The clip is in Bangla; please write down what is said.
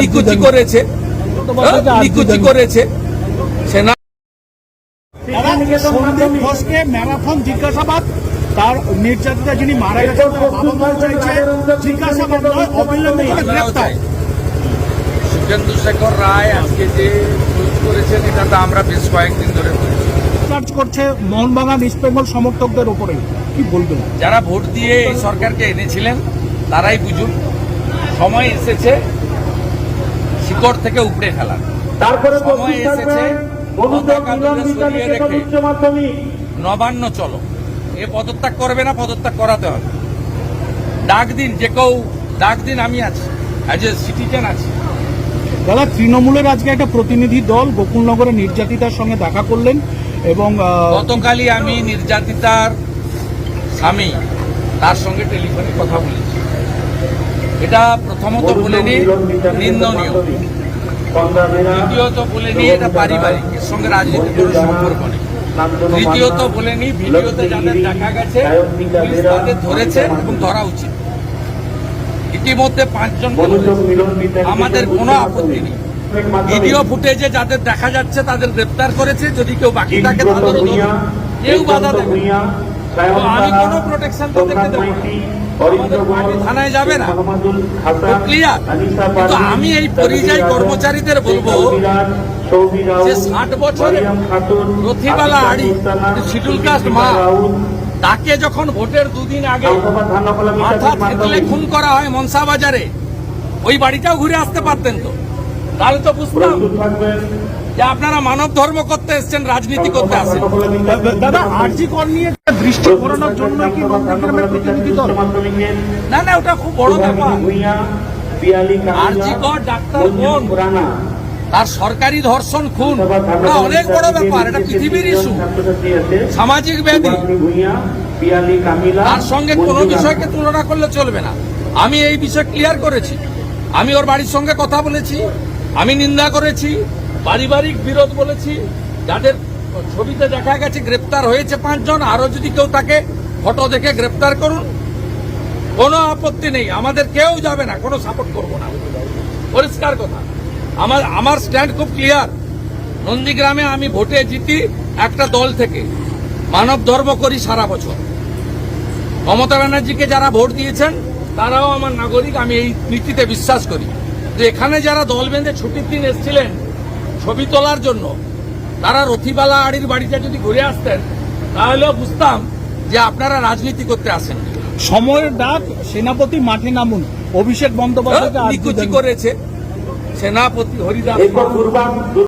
নিকুচি করেছে। নিকুচি করেছে। সেনা সন্দীপ ঘোষকে ম্যারাথন জিজ্ঞাসাবাদ। তার নির্যাতিতা যিনি মারা গেছেন তার বাবা মা চাইছে জিজ্ঞাসাবাদ অবিলম্বে গ্রেপ্তার। সুখেন্দু শেখর রায় আজকে যে টুইট করেছেন এটা তো আমরা বেশ কয়েকদিন ধরে কাজ করছে মোহনবাগান ইস্ট বেঙ্গল সমর্থকদের উপরে। কি বলবেন যারা ভোট দিয়ে এই সরকারকে এনেছিলেন তারাই বুঝুন। সময় এসেছে শিকড় থেকে উপড়ে ফেলার তারপরে সময় এসেছে সরিয়ে রেখে। নবান্ন চলো। এ পদত্যাগ করবে না পদত্যাগ করাতে হবে। ডাক দিন যে কেউ ডাক দিন আমি আছি অ্যাজ এ সিটিজেন আছি। দাদা তৃণমূলের আজকে একটা প্রতিনিধি দল গোকুলনগরের নির্যাতিতার সঙ্গে দেখা করলেন এবং গতকালই আমি নির্যাতিতার স্বামী তার সঙ্গে টেলিফোনে কথা বলেছি। এটা প্রথমত বলেনি নিন্দনীয়। দ্বিতীয়ত বলেনি এটা পারিবারিক এর সঙ্গে রাজনীতির কোনো সম্পর্ক নেই। তৃতীয়ত বলেনি ভিডিওতে যাদের দেখা গেছে পুলিশ তাদের ধরেছে এবং ধরা উচিত। ইতিমধ্যে পাঁচজন আমাদের কোনো আপত্তি নেই। ভিডিও ফুটেজে যাদের দেখা যাচ্ছে তাদের গ্রেপ্তার করেছে। যদি কেউ বাকি থাকে ধরুন। কেউ বাধা দেবে আমি কোনো প্রোটেকশন তাদেরকে দেবো থানায় যাবে না। কিন্তু আমি এই পরিযায়ী কর্মচারীদের বলব যে ষাট বছরে প্রতিবালা আড়ি শিডুল কাস্ট মা, তাকে যখন ভোটের দুদিন আগে মাথা থেতলে খুন করা হয় মনসা বাজারে, ওই বাড়িটাও ঘুরে আসতে পারতেন তো। তাহলে তো বুঝতাম যে আপনারা মানব ধর্ম করতে এসছেন রাজনীতি করতে আসেন। দাদা আরজি কর নিয়ে দৃষ্টি ঘোরানোর জন্য কি প্রতিনিধি দল? না না ওটা খুব বড় ব্যাপার। আরজি কর ডাক্তার বোন তার সরকারি ধর্ষণ খুন। ওটা অনেক বড় ব্যাপার এটা পৃথিবীর ইস্যু সামাজিক ব্যাধি। তার সঙ্গে কোনো বিষয়কে তুলনা করলে চলবে না। আমি এই বিষয় ক্লিয়ার করেছি। আমি ওর বাড়ির সঙ্গে কথা বলেছি। আমি নিন্দা করেছি, পারিবারিক বিরোধ বলেছি, যাদের ছবিতে দেখা গেছে গ্রেপ্তার হয়েছে পাঁচজন, আরও যদি কেউ তাকে ফটো দেখে গ্রেপ্তার করুন, কোনো আপত্তি নেই, আমাদের কেউ যাবে না, কোনো সাপোর্ট করব না। পরিষ্কার কথা। আমার আমার স্ট্যান্ড খুব ক্লিয়ার নন্দীগ্রামে আমি ভোটে জিতি একটা দল থেকে। মানব ধর্ম করি সারা বছর। মমতা ব্যানার্জিকে যারা ভোট দিয়েছেন, তারাও আমার নাগরিক, আমি এই নীতিতে বিশ্বাস করি। তো এখানে যারা দল বেঁধে ছুটির দিন এসছিলেন ছবি তোলার জন্য তারা রথিবালা আড়ির বাড়িতে যদি ঘুরে আসতেন তাহলেও বুঝতাম যে আপনারা রাজনীতি করতে আসেন। সময়ের ডাক সেনাপতি মাঠে নামুন। অভিষেক বন্দ্যোপাধ্যায় দেন। করেছে সেনাপতি হরিদাস।